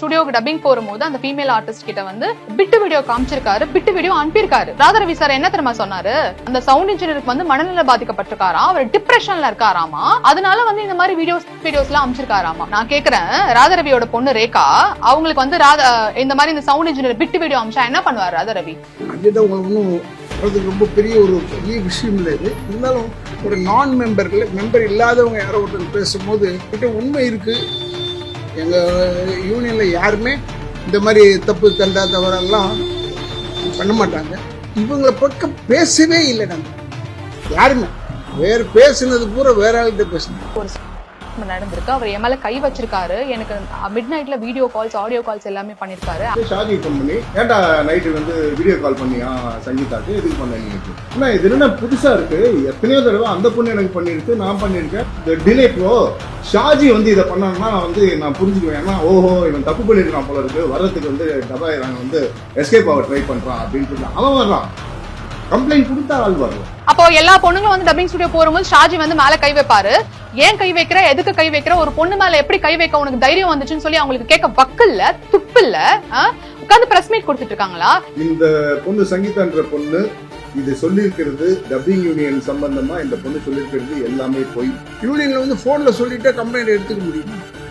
ஸ்டுடியோக்கு dubbing போகும்போது அந்த female artist கிட்ட வந்து பிட்டு வீடியோ காமிச்சிருக்காரு பிட்டு வீடியோ அனுப்பியிருக்காரு. ராதரவி சார் என்ன தெரியுமா சொன்னாரு? அந்த சவுண்ட் இன்ஜினியருக்கு வந்து மனநிலை பாதிக்கப்பட்டிருக்காராம் அவர் டிப்ரெஷன்ல இருக்காராமா? அதனால வந்து இந்த மாதிரி வீடியோஸ் வீடியோஸ் எல்லாம் அமைச்சிருக்காராமா நான் கேக்குறேன். ராதரவியோட பொண்ணு ரேகா அவங்களுக்கு வந்து ராதா இந்த மாதிரி இந்த சவுண்ட் இன்ஜினியர் பிட்டு வீடியோ அமிச்சா என்ன பண்ணுவார் ராதரவி? அது ரொம்ப பெரிய ஒரு பெரிய விஷயம் இல்லை இது. இருந்தாலும் ஒரு நான் மெம்பர்கள் மெம்பர் இல்லாதவங்க யாரோ ஒருத்தர் பேசும்போது கிட்ட உண்மை இருக்கு. எங்கள் யூனியனில் யாருமே இந்த மாதிரி தப்பு தண்டா தவறெல்லாம் பண்ண மாட்டாங்க. இவங்களை பக்கம் பேசவே இல்லை நாங்கள் யாருமே. வேறு பேசுனது பூரா வேற ஆள்கிட்ட பேசணும் ஒரு நடந்திருக்கு. அவர் என் மேல கை வச்சிருக்காரு. எனக்கு மிட் நைட்ல வீடியோ கால்ஸ் ஆடியோ கால்ஸ் எல்லாமே பண்ணிருக்காரு. ஷாஜி ஃபோன் பண்ணி ஏன்டா நைட்டு வந்து வீடியோ கால் பண்ணியா சங்கீதாக்கு? இது பண்ண நீ அண்ணா இது என்ன புதுசா இருக்கு? எத்தனையோ தடவை அந்த பொண்ணு எனக்கு பண்ணிருக்கு நான் பண்ணியிருக்கேன் இந்த டிலே ப்ரோ ஷாஜி வந்து இதை பண்ணான்னா வந்து நான் புரிஞ்சுக்குவேன். ஏன்னா ஓஹோ இவன் தப்பு பண்ணியிருக்கான் போல இருக்கு. வர்றதுக்கு வந்து டபாயிராங்க வந்து எஸ்கேப் ஆக ட்ரை பண்றான். அப்படின்னு சொல்லி அவன் வர்றான். கம்ப்ளைண்ட் கொடுத்தா ஆள் வரலாம் அப்போ எல்லா பொண்ணுங்களும் வந்து டப்பிங் ஸ்டுடியோ போகும்போது ஷாஜி வந்து மேல கை வைப்பாரு. ஏன் கை வைக்கிற? எதுக்கு கை வைக்கிற? ஒரு பொண்ணு மேல எப்படி கை வைக்க உனக்கு தைரியம் வந்துச்சுன்னு சொல்லி அவங்களுக்கு கேட்க வக்கில்ல துப்பில்ல உட்காந்து பிரஸ் மீட் கொடுத்துட்டு இருக்காங்களா? இந்த பொண்ணு சங்கீதான்ற பொண்ணு இது சொல்லியிருக்கிறது டப்பிங் யூனியன் சம்பந்தமா இந்த பொண்ணு சொல்லியிருக்கிறது எல்லாமே போய். யூனியனில் வந்து ஃபோனில் சொல்லிட்டா கம்ப்ளைண்ட் எடுத்துக்க முடியும்?